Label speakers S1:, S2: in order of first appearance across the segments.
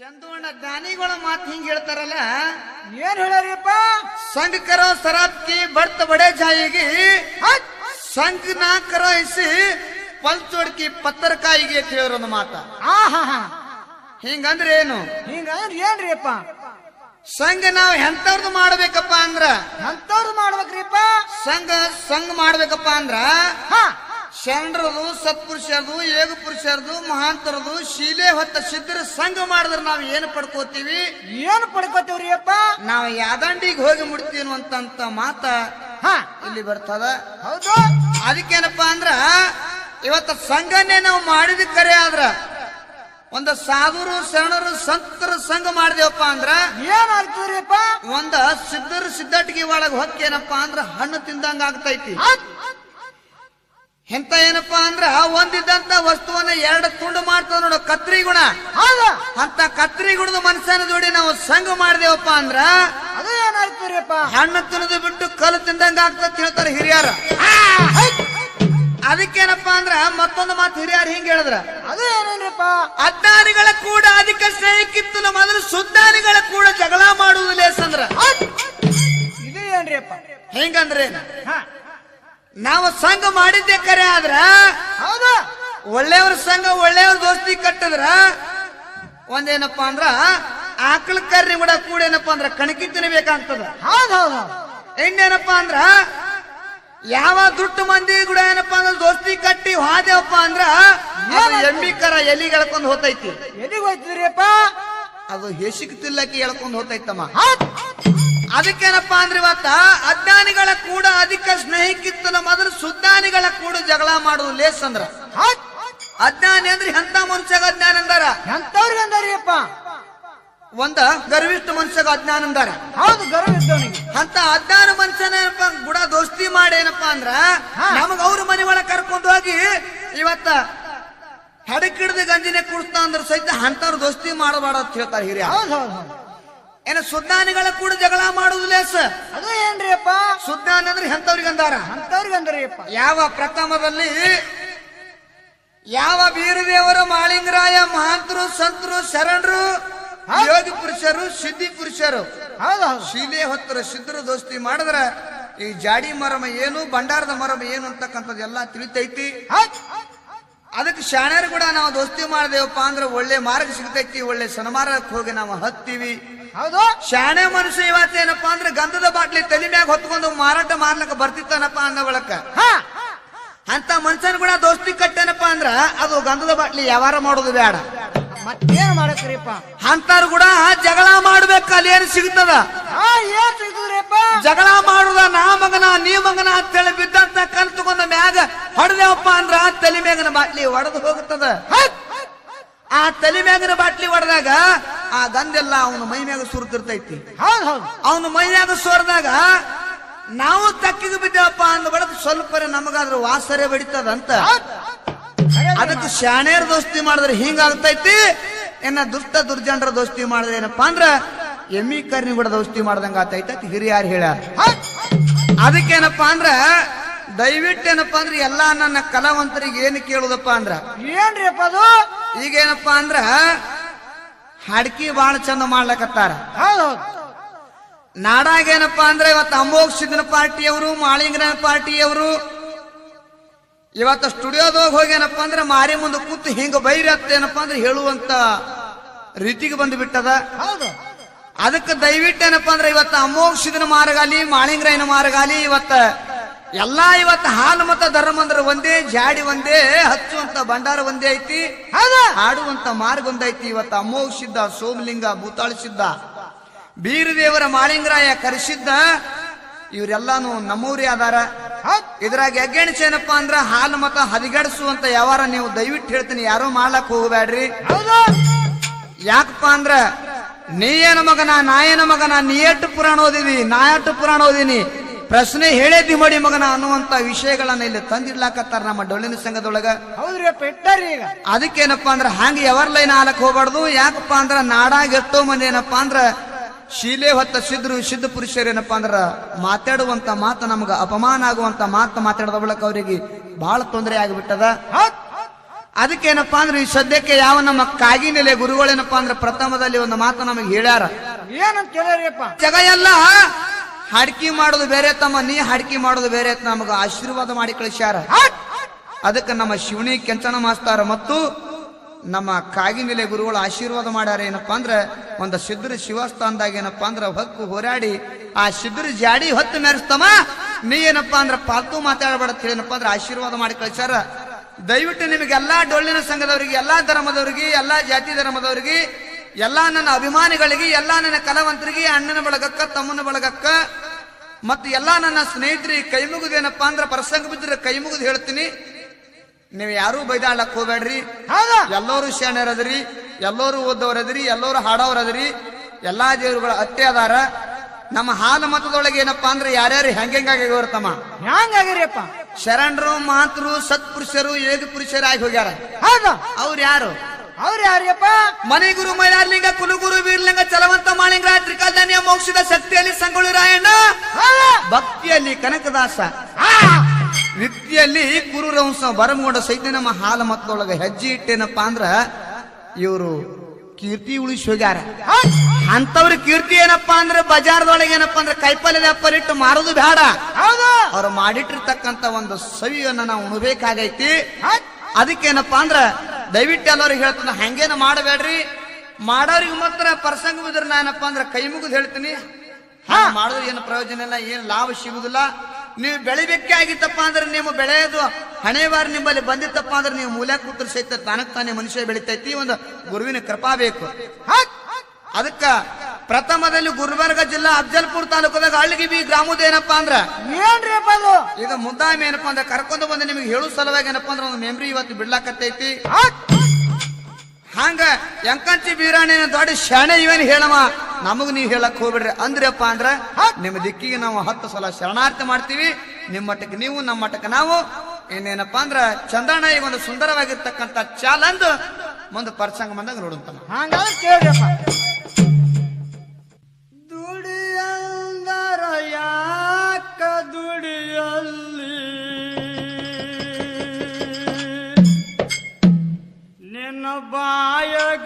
S1: ಚಂದೋಣ ದಾನಿಗಳ ಮಾತು ಹಿಂಗ್ ಹೇಳ್ತಾರಲ್ಲ?
S2: ಏನ್ ಹೇಳರಿಪ್ಪ?
S1: ಸಂಘ ಕರ ಸರಾತ್ ಕಿ ಬರ್ತ ಬಡೆ ಜಾಯಿಗೆ ಸಂಘ ನಾ ಕರಾಯಿಸಿ ಇಸಿ ಪಲ್ ಚೋಡ್ಕಿ ಪತ್ತರಕಾಯಿಗೆ ಅಂತ ಹೇಳಿರೋ ಒಂದು ಮಾತ ಹಿಂಗಂದ್ರೆ ಏನು?
S2: ಹಿಂಗಂದ್ರ ಏನ್ರಿಪ್ಪ?
S1: ಸಂಘ ನಾವು ಎಂತವ್ರದ್ದು ಮಾಡ್ಬೇಕಪ್ಪ ಅಂದ್ರ?
S2: ಎಂತವ್ರದ್ದು ಮಾಡ್ಬೇಕ್ರಿಪ್ಪ?
S1: ಸಂಘ ಸಂಘ ಮಾಡ್ಬೇಕಪ್ಪ ಅಂದ್ರ? ಶರಣರದು ಸತ್ಪುರುಷರದು ಏಗ ಪುರುಷರದು ಮಹಾಂತರದು ಶೀಲೆ ಹೊತ್ತ ಸಿದ್ಧರ ಸಂಘ ಮಾಡಿದ್ರೆ ನಾವು ಏನು ಪಡ್ಕೋತೀವಿ?
S2: ಏನು ಪಡ್ಕೋತೀವ್ರಿ ಅಪ್ಪ?
S1: ನಾವು ಯಾದಂಡಿಗೆ ಹೋಗಿ ಮುಡ್ತೀವಿ ಅನ್ನುವಂತ ಮಾತ
S2: ಹ.
S1: ಇಲ್ಲಿ ಬರ್ತದ.
S2: ಹೌದು.
S1: ಅದಕ್ಕೇನಪ್ಪ ಅಂದ್ರ ಇವತ್ತ ಸಂಘನೇ ನಾವು ಮಾಡಿದ ಕರೆ ಆದ್ರ ಒಂದ ಸಾಧುರು ಶರಣರು ಸಂತರ ಸಂಘ ಮಾಡಿದೇವಪ್ಪ ಅಂದ್ರ
S2: ಏನ್ ಆಗ್ತದ್ರಿಪ್ಪ
S1: ಒಂದ ಸಿದ್ಧರು ಸಿದ್ಧಟಿಗೆ ಒಳಗೆ ಹೊಕ್ಕೇನಪ್ಪ ಅಂದ್ರ ಹಣ್ಣು ತಿಂದಂಗ ಆಗ್ತೈತಿ ಎಂತ ಏನಪ್ಪಾ ಅಂದ್ರ ಒಂದಿದ್ದಂತ ವಸ್ತುವನ್ನ ಎರಡು ತುಂಡು ಮಾಡ್ತದ ನೋಡು ಕತ್ರಿ ಗುಣ. ಅಂತ ಕತ್ರಿ ಗುಣದ ಮನಸ್ಸನ್ನು ಜೋಡಿ ನಾವು ಸಂಘ ಮಾಡಿದೆವಪ್ಪ ಅಂದ್ರ
S2: ಅದು ಏನಾಗ್ತದ್ರಿಪ್ಪ
S1: ಹಣ್ಣು ತಿನ್ನದು ಬಿಟ್ಟು ಕಲ್ಲು ತಿಂದಂಗ ಆಗ್ತದ ಹೇಳ್ತಾರೆ ಹಿರಿಯರ. ಅದಕ್ಕೇನಪ್ಪ ಅಂದ್ರ ಮತ್ತೊಂದು ಮಾತು ಹಿರಿಯರು ಹಿಂಗ ಹೇಳಿದ್ರ.
S2: ಅದು ಏನೇನ್ರಿಪ್ಪ
S1: ಅಜ್ಞಾನಿಗಳ ಕೂಡ ಅಧಿಕ ನಮ್ಮ ಮೊದಲು ಸುದ್ದಾನಿಗಳ ಕೂಡ ಜಗಳ ಮಾಡುವುದು ಲೇಸಂದ್ರ.
S2: ಇದು ಏನ್ರಿಪ್ಪ
S1: ಹೆಂಗಂದ್ರೆ
S2: ಹಾ.
S1: ನಾವು ಸಂಘ ಮಾಡಿದ್ದೆ ಕರೆ ಆದ್ರ?
S2: ಹೌದು.
S1: ಒಳ್ಳೆಯವ್ರ ಸಂಘ ಒಳ್ಳೆಯವ್ರ ದೋಸ್ತಿ ಕಟ್ಟಿದ್ರ? ಒಂದೇನಪ್ಪ ಅಂದ್ರ ಆಕಳ ಕರ್ರಿ ಕೂಡ ಕೂಡ ಏನಪ್ಪಾ ಅಂದ್ರ ಕಣಕಿ ತಿನ್ಬೇಕಾಗ್ತದ.
S2: ಹೌದು ಹೌದು
S1: ಇನ್ನೇನಪ್ಪಾ ಅಂದ್ರ ಯಾವ ದುಡ್ಡು ಮಂದಿ ಕೂಡ ಏನಪ್ಪಾ ಅಂದ್ರ ದೋಸ್ತಿ ಕಟ್ಟಿ ಹಾದೇವಪ್ಪ ಅಂದ್ರ ಅದು ಎಮ್ಮಿ ಕರ ಎಲಿ ಎಳ್ಕೊಂಡ್ ಹೋತೈತಿ.
S2: ಎಲ್ಲಿಗೆ ಹೋಯ್ತಿದ್ರಿಯಪ್ಪ
S1: ಅದು ಹೆಸಿಕ್ ತಿಲ್ಲಕ್ಕೆ ಎಳ್ಕೊಂಡ್ ಹೋತೈತಮ್ಮ. ಅದಕ್ಕೇನಪ್ಪಾ ಅಂದ್ರೆ ಇವತ್ತ ಅಜ್ಞಾನಿಗಳ ಕೂಡ ಅಧಿಕ ಸ್ನೇಹಿಕಿತ್ತನ ಮೊದಲು ಸುಜ್ಞಾನಿಗಳ ಕೂಡ ಜಗಳ ಮಾಡುದು ಲೇಸ್ ಅಂದ್ರ. ಅಜ್ಞಾನಿ ಅಂದ್ರೆ ಎಂತ ಮನುಷ್ಯಗ ಅಜ್ಞಾನ ಅಂದಾರ?
S2: ಎಂತವ್ರಿಗೆ ಅಂದಾರಿಯಪ್ಪ
S1: ಒಂದ ಗರ್ವಿಷ್ಠ ಮನುಷ್ಯಗ ಅಜ್ಞಾನ ಅಂದಾರ.
S2: ಹೌದು ಗರ್ವ ಇದ್ದವನಿಗೆ
S1: ಅಂತ ಅಜ್ಞಾನ ಮನುಷ್ಯನ ಏನಪ್ಪ ಗುಡ ದೋಸ್ತಿ ಮಾಡಿ ಏನಪ್ಪಾ ಅಂದ್ರ. ನಮಗ ಅವ್ರ ಮನೆ ಒಳಗೆ ಕರ್ಕೊಂಡು ಹೋಗಿ ಇವತ್ತ ಹಡಕಿಡ್ದ ಗಂಜಿನೇ ಕುಡಿಸ್ತಾ ಅಂದ್ರೆ ಸಹಿತ ಅಂತವ್ರ ದೋಸ್ತಿ ಮಾಡಬಾರ್ದು ಅಂತ ಹೇಳ್ತಾರೆ ಹಿರಿಯ.
S2: ಹೌದು ಹೌದು.
S1: ಏನ ಸುಜ್ಞಾನಿಗಳ ಕೂಡ ಜಗಳ ಮಾಡುದು ಲೇಸ್?
S2: ಅದು ಏನ್ರಿಯಪ್ಪ?
S1: ಸುಜ್ಞಾನ ಅಂದ್ರೆ ಎಂತವ್ರಿಗೆ ಅಂದಾರ
S2: ಅಂತವ್ರಿಗೆ ಅಂದಾರಿಯಪ್ಪ
S1: ಯಾವ ಪ್ರಥಮದಲ್ಲಿ ಯಾವ ಬೀರದೇವರು ಮಾಳಿಂಗರಾಯ ಮಹಾಂತರು ಸಂತರು ಶರಣರು ಯೋಗಿ ಪುರುಷರು ಸಿದ್ಧಿ ಪುರುಷರು? ಶೀಲೆ ಹೊತ್ತರ ಸಿದ್ಧರು ದೋಸ್ತಿ ಮಾಡಿದ್ರ ಈ ಜಾಡಿ ಮರಮ ಏನು ಭಂಡಾರದ ಮರಮ ಏನು ಅಂತಕ್ಕಂಥದ್ದು ಎಲ್ಲ ತಿಳಿತೈತಿ. ಅದಕ್ಕೆ ಶಾಣ್ಯರು ಕೂಡ ನಾವು ದೋಸ್ತಿ ಮಾಡಿದೆವಪ್ಪ ಅಂದ್ರೆ ಒಳ್ಳೆ ಮಾರ್ಗ ಸಿಗ್ತೈತಿ ಒಳ್ಳೆ ಸನ್ಮಾರ್ಗಕ್ಕೆ ಹೋಗಿ ನಾವು ಹತ್ತೀವಿ.
S2: ಹೌದು.
S1: ಶಾಣೆ ಮನುಷ್ಯ ಇವತ್ತೇನಪ್ಪ ಅಂದ್ರೆ ಗಂಧದ ಬಾಟ್ಲಿ ತಲೆ ಮ್ಯಾಗ ಹೊತ್ಕೊಂಡು ಮಾರಾಟ ಮಾಡ್ಲಕ್ಕ ಬರ್ತಿತ್ತನಪ್ಪ ಅಂದ ಬಳಕ.
S2: ಹಾ.
S1: ಅಂತ ಮನುಷ್ಯನ ಕೂಡ ದೋಸ್ತಿ ಕಟ್ಟೇನಪ್ಪ ಅಂದ್ರ ಅದು ಗಂಧದ ಬಾಟ್ಲಿ ವ್ಯವಹಾರ ಮಾಡೋದು ಬೇಡ.
S2: ಮತ್ತೇನ್ ಮಾಡಕ್ರಿಪ್ಪ?
S1: ಅಂತಾರು ಕೂಡ ಜಗಳ ಮಾಡ್ಬೇಕು ಅಲ್ಲಿ ಏನು ಸಿಗ್ತದ?
S2: ಏನ್ ಸಿಗ್ತದ್ರಿಪ್ಪ?
S1: ಜಗಳ ಮಾಡುದ ನಾ ಮಗನ ನೀ ಮಗನ ಅಂತೇಳಿ ಬಿದ್ದಂತ ಕಣ್ ತಗೊಂಡ ಮ್ಯಾಗ ಹೊಡೆದೇವಪ್ಪ ಅಂದ್ರ ತಲೆ ಮ್ಯಾಗನ ಬಾಟ್ಲಿ ಒಡೆದು ಹೋಗುತ್ತದ ಆ ತಲೆ ಮ್ಯಾಗಿನ ಬಾಟ್ಲಿ ಹೊಡೆದಾಗ ಆ ಗಂಧೆಲ್ಲ ಅವನ ಮೈನ್ಯಾಗ ಸುರ್ತಿರ್ತೈತಿ.
S2: ಹೌದು ಹೌದು.
S1: ಅವನ ಮೈನ್ಯಾಗ ಸೋರ್ದಾಗ ನಾವು ತಕ್ಕಿಗೆ ಬಿದ್ದೇವಪ್ಪ ಅಂದ ಬಳಕ ಸ್ವಲ್ಪ ನಮಗಾದ್ರ ವಾಸರೆ ಬಡಿತದಂತ. ಅದಕ್ಕೆ ಶಾಣೇರ್ ದೋಸ್ತಿ ಮಾಡಿದ್ರೆ ಹಿಂಗಾಗ್ತೈತಿ. ಏನ ದುಷ್ಟ ದುರ್ಜನರ ದೋಸ್ತಿ ಮಾಡಿದ್ರೆ ಏನಪ್ಪಾ ಅಂದ್ರ ಎಮ್ಮಿ ಕರ್ನಿ ಕೂಡ ದೋಸ್ತಿ ಮಾಡ್ದಂಗ ಆತೈತಿ ಅಂತ ಹಿರಿಯಾರು ಹೇಳ್ಯಾರ. ಅದಕ್ಕೇನಪ್ಪಾ ಅಂದ್ರ ದಯವಿಟ್ಟು ಏನಪ್ಪಾ ಅಂದ್ರೆ ಎಲ್ಲಾ ನನ್ನ ಕಲಾವಂತರಿಗೆ ಏನು ಕೇಳುದಪ್ಪ ಅಂದ್ರ
S2: ಏನ್ರಿ ಅದು?
S1: ಈಗೇನಪ್ಪಾ ಅಂದ್ರ ಹಾಡ್ಕಿ ಬಾಳ ಚಂದ ಮಾಡ್ಲಕತ್ತಾರ.
S2: ನಾಡಾಗೇನಪ್ಪ
S1: ನಾಡಾಗ ಏನಪ್ಪಾ ಅಂದ್ರೆ ಇವತ್ತು ಅಮೋಘ್ ಸಿದ್ದನ ಪಾರ್ಟಿಯವರು ಮಾಳಿಂಗನ ಪಾರ್ಟಿಯವರು. ಇವತ್ತು ಸ್ಟುಡಿಯೋದಾಗ ಹೋಗಿ ಏನಪ್ಪಾ ಅಂದ್ರೆ ಮಾರಿ ಮುಂದೆ ಕೂತು ಹಿಂಗ ಬೈರತ್ತ ಏನಪ್ಪಾ ಅಂದ್ರೆ ಹೇಳುವಂತ ರೀತಿಗೆ ಬಂದು ಬಿಟ್ಟದ
S2: ಹೌದು.
S1: ಅದಕ್ಕೆ ದಯವಿಟ್ಟು ಏನಪ್ಪಾ ಅಂದ್ರೆ ಇವತ್ತು ಅಮೋಘ ಸಿದ್ದನ ಮಾರ್ಗಾಲಿ ಮಾಳಿಂಗರಾಯನ ಮಾರ್ಗಾಲಿ ಇವತ್ತ ಎಲ್ಲಾ ಇವತ್ತು ಹಾಲು ಮತ ಧರ್ಮಂದ್ರ ಒಂದೇ ಜಾಡಿ ಒಂದೇ ಹಚ್ಚುವಂತ ಭಂಡಾರ ಒಂದೇ ಐತಿ. ಹಾಡುವಂತ ಮಾರ್ಗ ಒಂದೈತಿ ಇವತ್ತು ಅಮೋಘ ಸಿದ್ಧ ಸೋಮಲಿಂಗ ಭೂತಾಳ ಸಿದ್ಧ ಬೀರದೇವರ ಮಾಳಿಂಗರಾಯ ಕರೆಸಿದ್ದ ಇವರೆಲ್ಲಾನು ನಮ್ಮೂರಿ ಅದಾರ.
S2: ಹೌದ್.
S1: ಇದ್ರಾಗ ಎಗ್ಗೆಣಿಸಿ ಏನಪ್ಪಾ ಅಂದ್ರ ಹಾಲು ಮತ ಹದಿಗಡಿಸುವಂತ ಯಾವಾರ ನೀವು ದಯವಿಟ್ಟು ಹೇಳ್ತೀನಿ ಯಾರೋ ಮಾಡ್ಲಕ್ ಹೋಗಬೇಡ್ರಿ.
S2: ಹೌದು.
S1: ಯಾಕಪ್ಪ ಅಂದ್ರ ನೀ ಏನ ಮಗನ ನಾ ಏನ ಮಗನ ನೀ ಎಟ್ಟು ಪುರಾಣ ಓದಿದಿ ನಾ ಎಟ್ಟು ಪುರಾಣ ಓದಿನಿ. ಪ್ರಶ್ನೆ ಹೇಳೇದಿ ಮಾಡಿ ಮಗನ ಅನ್ನುವಂತ ವಿಷಯಗಳನ್ನ ಇಲ್ಲಿ ತಂದಿರ್ಲಾಕತ್ತಾರ ನಮ್ಮ ಡೊಳ್ಳಿನ ಸಂಘದೊಳಗ.
S2: ಇಟ್ಟಾರಿ ಈಗ.
S1: ಅದಕ್ಕೇನಪ್ಪ ಅಂದ್ರ ಹಂಗ ಎವರ್ ಲೈನ್ ಹಾಲಕ್ ಹೋಗ್ಬಾರ್ದು ಯಾಕಪ್ಪ ಅಂದ್ರ ನಾಡಾಗ ಎಷ್ಟೋ ಮಂದಿ ಏನಪ್ಪಾ ಅಂದ್ರ ಶೀಲೆ ಹೊತ್ತ ಸಿದ್ರು ಸಿದ್ಧ ಪುರುಷರು ಏನಪ್ಪಾ ಅಂದ್ರ ಮಾತಾಡುವಂತ ಮಾತು ನಮ್ಗ ಅಪಮಾನ ಆಗುವಂತ ಮಾತು ಮಾತಾಡದ ಬಳಕ ಅವರಿಗೆ ಬಹಳ ತೊಂದರೆ ಆಗಿಬಿಟ್ಟದ.
S2: ಅದಕ್ಕೇನಪ್ಪ
S1: ಅದಕ್ಕೇನಪ್ಪಾ ಅಂದ್ರೆ ಈ ಸದ್ಯಕ್ಕೆ ಯಾವ ನಮ್ಮ ಕಾಗಿನೆಲೆ ಗುರುಗಳೇನಪ್ಪಾ ಅಂದ್ರೆ ಪ್ರಥಮದಲ್ಲಿ ಒಂದು ಮಾತು ನಮಗೆ ಹೇಳ್ಯಾರ.
S2: ಏನಂತ
S1: ಜಗ ಎಲ್ಲ ಹಾಡ್ಕಿ ಮಾಡೋದು ಬೇರೆ ತಮ್ಮ, ನೀ ಹಾಡ್ಕಿ ಮಾಡೋದು ಬೇರೆ ನಮಗ ಆಶೀರ್ವಾದ ಮಾಡಿ ಕಳಿಸ್ಯಾರ. ಅದಕ್ಕೆ ನಮ್ಮ ಶಿವನಿ ಕೆಂಚನ ಮಾಸ್ತಾರ ಮತ್ತು ನಮ್ಮ ಕಾಗಿನೆಲೆ ಗುರುಗಳು ಆಶೀರ್ವಾದ ಮಾಡ್ಯಾರ ಏನಪ್ಪಾ ಅಂದ್ರೆ, ಒಂದು ಸಿದ್ಧರ ಶಿವಸ್ಥಾನದಾಗ ಏನಪ್ಪಾ ಅಂದ್ರೆ ಹೊಕ್ಕು ಹೋರಾಡಿ, ಆ ಸಿದ್ಧರ ಜಾಡಿ ಹೊತ್ತು ಮೆರೆಸ್ತಮ್ಮ. ನೀ ಏನಪ್ಪಾ ಅಂದ್ರೆ ಪಾಲ್ತು ಮಾತಾಡಬೇಡ ಏನಪ್ಪಾ ಅಂದ್ರೆ ಆಶೀರ್ವಾದ ಮಾಡಿ ಕಳಿಸ್ಯಾರ. ದಯವಿಟ್ಟು ನಿಮಗೆಲ್ಲಾ ಡೊಳ್ಳಿನ ಸಂಘದವರಿಗೆ, ಎಲ್ಲಾ ಧರ್ಮದವರಿಗೆ, ಎಲ್ಲಾ ಜಾತಿ ಧರ್ಮದವರಿಗೆ ಎಲ್ಲಾ ನನ್ನ ಅಭಿಮಾನಿಗಳಿಗೆ ಎಲ್ಲ ನನ್ನ ಕಲಾವಂತರಿಗೆ ಅಣ್ಣನ ಬಳಗಕ್ಕ ತಮ್ಮನ ಬಳಗಕ್ಕ ಮತ್ತು ಎಲ್ಲ ನನ್ನ ಸ್ನೇಹಿತರಿಗೆ ಕೈ ಮುಗಿದೇನಪ್ಪ ಅಂದ್ರೆ ಪ್ರಸಂಗ ಬಿದ್ದರೆ ಕೈ ಮುಗಿದು ಹೇಳ್ತೀನಿ. ನೀವು ಯಾರೂ ಬೈದಾಡಕ್ ಹೋಗ್ಬೇಡ್ರಿ. ಎಲ್ಲರೂ ಶರಣರದ್ರಿ ಎಲ್ಲರೂ ಓದೋರದ್ರಿ ಎಲ್ಲರೂ ಹಾಡೋರದ್ರಿ ಎಲ್ಲಾ ದೇವರುಗಳ ಅತ್ತೆ ಅದಾರ. ನಮ್ಮ ಹಾಲು ಮತದೊಳಗೆ ಏನಪ್ಪಾ ಅಂದ್ರೆ ಯಾರ್ಯಾರು ಹೆಂಗೆಂಗಾಗಿ ತಮ್ಮ
S2: ಹ್ಯಾಂಗಾಗಿರಿಯಪ್ಪ
S1: ಶರಣರು ಮಾತೃ ಸತ್ಪುರುಷರು ಏದು ಪುರುಷರಾಗಿ ಹೋಗ್ಯಾರ.
S2: ಹೌದಾ?
S1: ಅವ್ರು ಯಾರು?
S2: ಅವ್ರು ಯಾರಿಯಪ್ಪ
S1: ಮನೆಗುರು ಮೈಲಾರ್ಲಿಂಗ ಕುಲುಗುರು ವೀರ್ಲಿಂಗ ಚಲವಂತ ಮಾಳಿಂಗ ತ್ರಿಕಾಧಾನ್ಯ ಮೋಕ್ಷದ ಶಕ್ತಿಯಲ್ಲಿ ಸಂಗೊಳ್ಳಿ ರಾಯಣ್ಣ? ಭಕ್ತಿಯಲ್ಲಿ ಕನಕದಾಸ.
S2: ಆ!
S1: ಕುರು ರಂಸ ಬರಮಗೊಂಡ ಸಹಿತ ನಮ್ಮ ಹಾಲ ಮತ್ತೊಳಗ ಹೆಜ್ಜೆ ಇಟ್ಟೇನಪ್ಪ ಅಂದ್ರ ಇವರು ಕೀರ್ತಿ ಉಳಿಸಿ ಹೋಗ್ಯಾರ. ಅಂತವ್ರ ಕೀರ್ತಿ ಏನಪ್ಪಾ ಅಂದ್ರೆ ಬಜಾರ್ದೊಳಗೆ ಏನಪ್ಪಾ ಅಂದ್ರೆ ಕೈಪಲ್ಯದ ವ್ಯಾಪಾರ ಇಟ್ಟು ಮಾರೋದು ಬೇಡ ಅವ್ರು ಮಾಡಿಟ್ಟಿರ್ತಕ್ಕಂತ ಒಂದು ಸವಿಯನ್ನ ನಾವು ಉಣಬೇಕಾಗೈತಿ.
S2: ಅದಕ್ಕೆ
S1: ಅದಕ್ಕೇನಪ್ಪಾ ಅಂದ್ರ ದಯವಿಟ್ಟು ಎಲ್ಲರಿಗೆ ಹೇಳ್ತಾನೆ, ಹಂಗೇನ ಮಾಡಬೇಡ್ರಿ. ಮಾಡೋರಿಗೆ ಮಾತ್ರ ಪ್ರಸಂಗ ಬಿದ್ರೆ ನಾನಪ್ಪ ಅಂದ್ರೆ ಕೈ ಮುಗಿದು ಹೇಳ್ತೀನಿ. ಹಾ ಮಾಡಿದ್ರೆ ಏನು ಪ್ರಯೋಜನ ಇಲ್ಲ, ಏನು ಲಾಭ ಸಿಗುದಿಲ್ಲ. ನೀವು ಬೆಳಿಬೇಕೇ ಆಗಿತ್ತಪ್ಪ ಅಂದ್ರೆ ನಿಮ್ಮ ಬೆಳೆಯೋದು ಹಣೆ ಬಾರಿ ನಿಮ್ಮಲ್ಲಿ ಬಂದಿತ್ತಪ್ಪ ಅಂದ್ರೆ ನೀವು ಮೂಲೆ ಕೂತ್ರ ಸಹಿತ ತಾನಕ್ ತಾನೇ ಮನುಷ್ಯ ಬೆಳಿತೈತಿ ಒಂದು ಗುರುವಿನ ಕೃಪಾ ಬೇಕು. ಅದಕ್ಕ ಪ್ರಥಮದಲ್ಲಿ ಗುಲ್ಬರ್ಗ ಜಿಲ್ಲಾ ಅಫಜಲ್ಪುರ್ ತಾಲೂಕದಾಗ ಅಳ್ಳಿಗೆ ಬಿ ಗ್ರಾಮದ ಏನಪ್ಪಾ ಅಂದ್ರ?
S2: ಏನ್ರಿ ಅದು?
S1: ಇದು ಮುದ್ದಾಮ ಏನಪ್ಪಾ ಅಂದ್ರೆ ಕರ್ಕೊಂಡು ಬಂದು ನಿಮಗೆ ಹೇಳು ಸಲುವಾಗಿ ಏನಪ್ಪಾ ಅಂದ್ರೆ ಒಂದು ಮೆಮ್ರಿ ಇವತ್ತು ಬಿಡ್ಲಾಕತ್ತೈತಿ. ಹಂಗ ಎಂಕಂಚಿ ಬೀರಾಣಿ ದೊಡ್ಡ ಶಾಣೆ ಇವೇನು ಹೇಳವ ನಮಗ್ ನೀವ್ ಹೇಳಕ್ ಹೋಗ್ಬಿಡ್ರಿ. ಅಂದ್ರಪ್ಪ ಅಂದ್ರ ನಿಮ್ಮ ದಿಕ್ಕಿಗೆ ನಾವು ಹತ್ತು ಸಲ ಶರಣಾರ್ಥಿ ಮಾಡ್ತೀವಿ. ನಿಮ್ಮ ಮಟ್ಟಕ್ಕೆ ನೀವು ನಮ್ಮ ಮಟ್ಟಕ್ಕೆ ನಾವು. ಇನ್ನೇನಪ್ಪ ಅಂದ್ರ ಚಂದಣ್ಣ ಈಗ ಒಂದು ಸುಂದರವಾಗಿರ್ತಕ್ಕಂಥ ಚಾಲಂದು ಮುಂದೆ ಪರ್ಸಂಗ ಬಂದಾಗ ನೋಡುತ್ತಮ್ಮ
S2: ಹಂಗಾದ್ರೆ ಕೇಳ್ರಿಯಪ್ಪ ನಿನ್ನ ಬಾಯಗ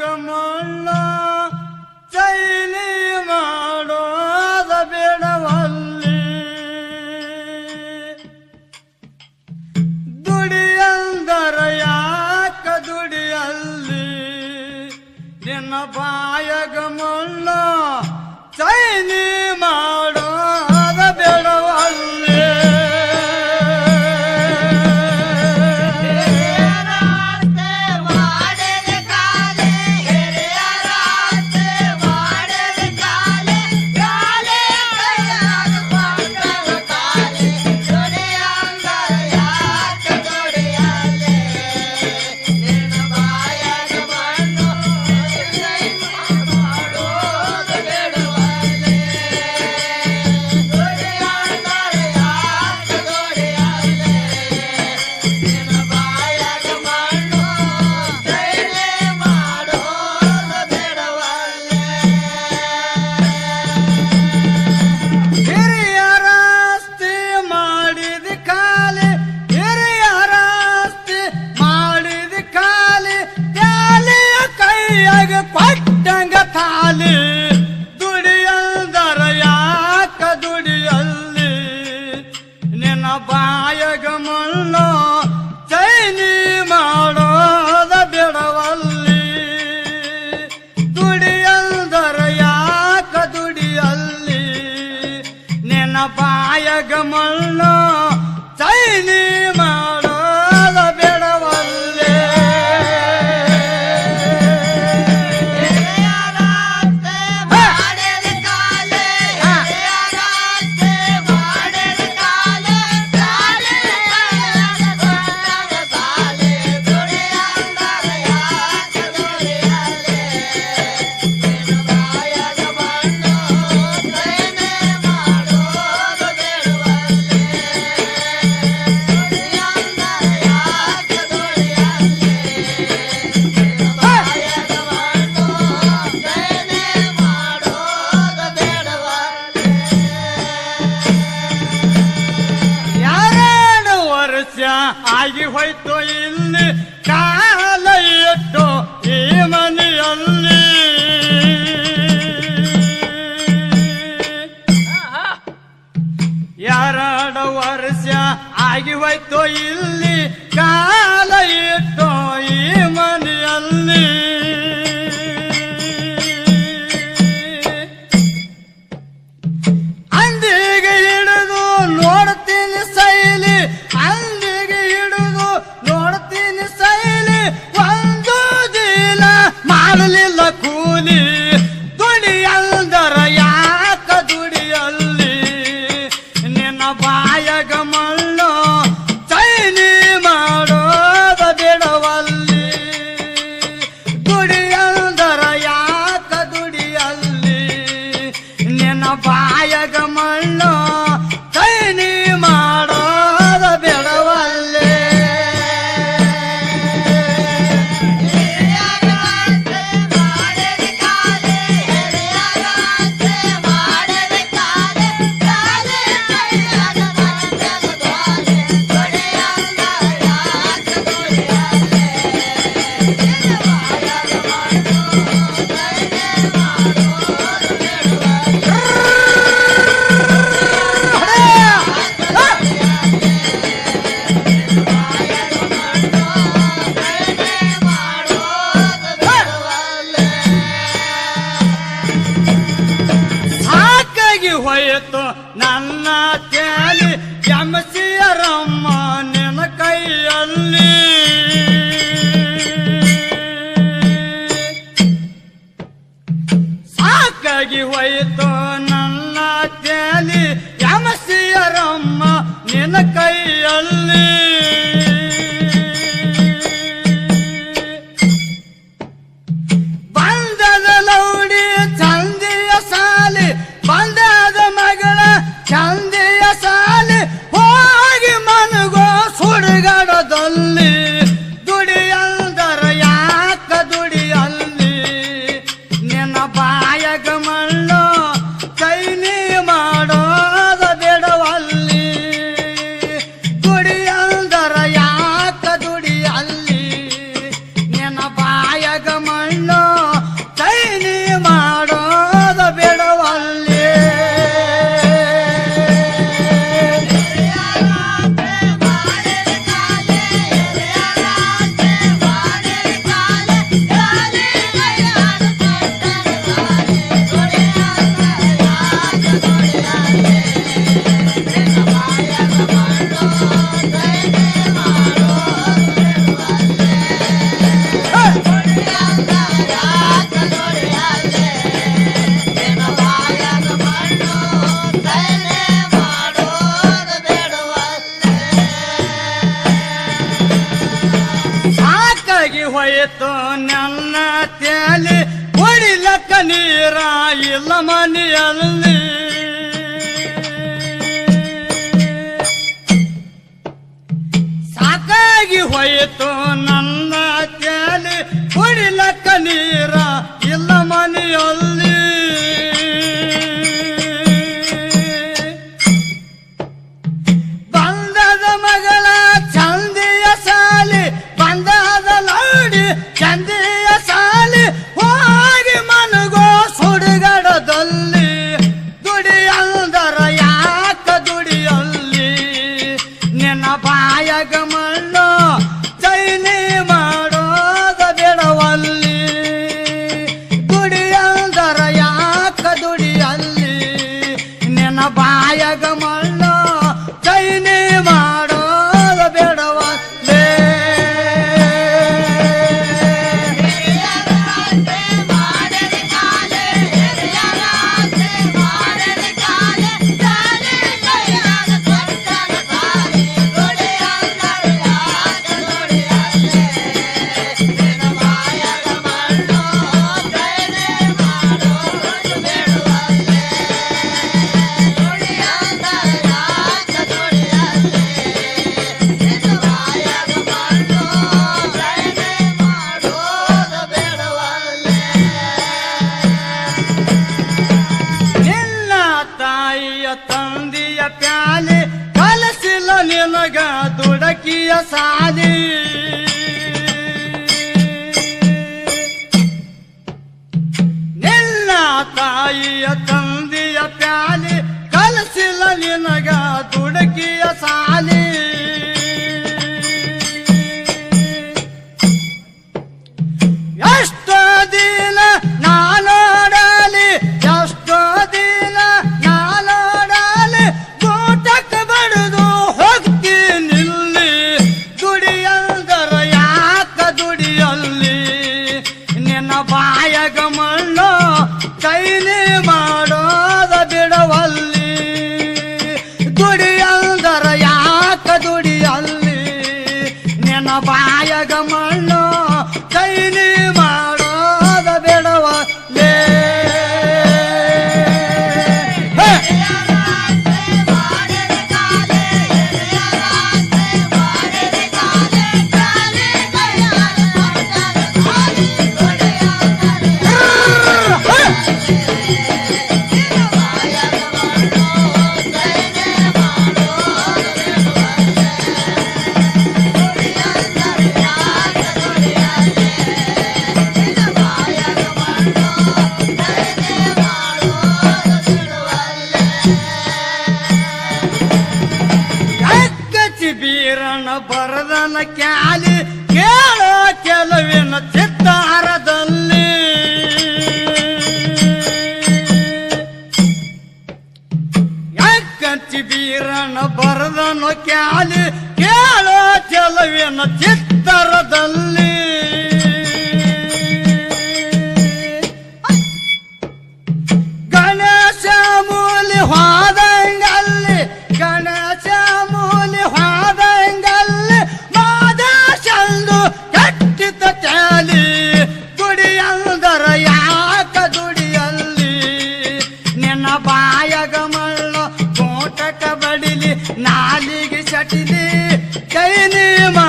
S2: చిన్న పాయగమల్లో చైనీ பாயகம் ಸಾಕಾಗಿ ಹೋಯಿತು ನನ್ನ ಕೇಳಿ ಕುಡಿಲಕ್ಕ ನೀರ ಇಲ್ಲ ಮನೆಯೊಲ್ಲ. sa benim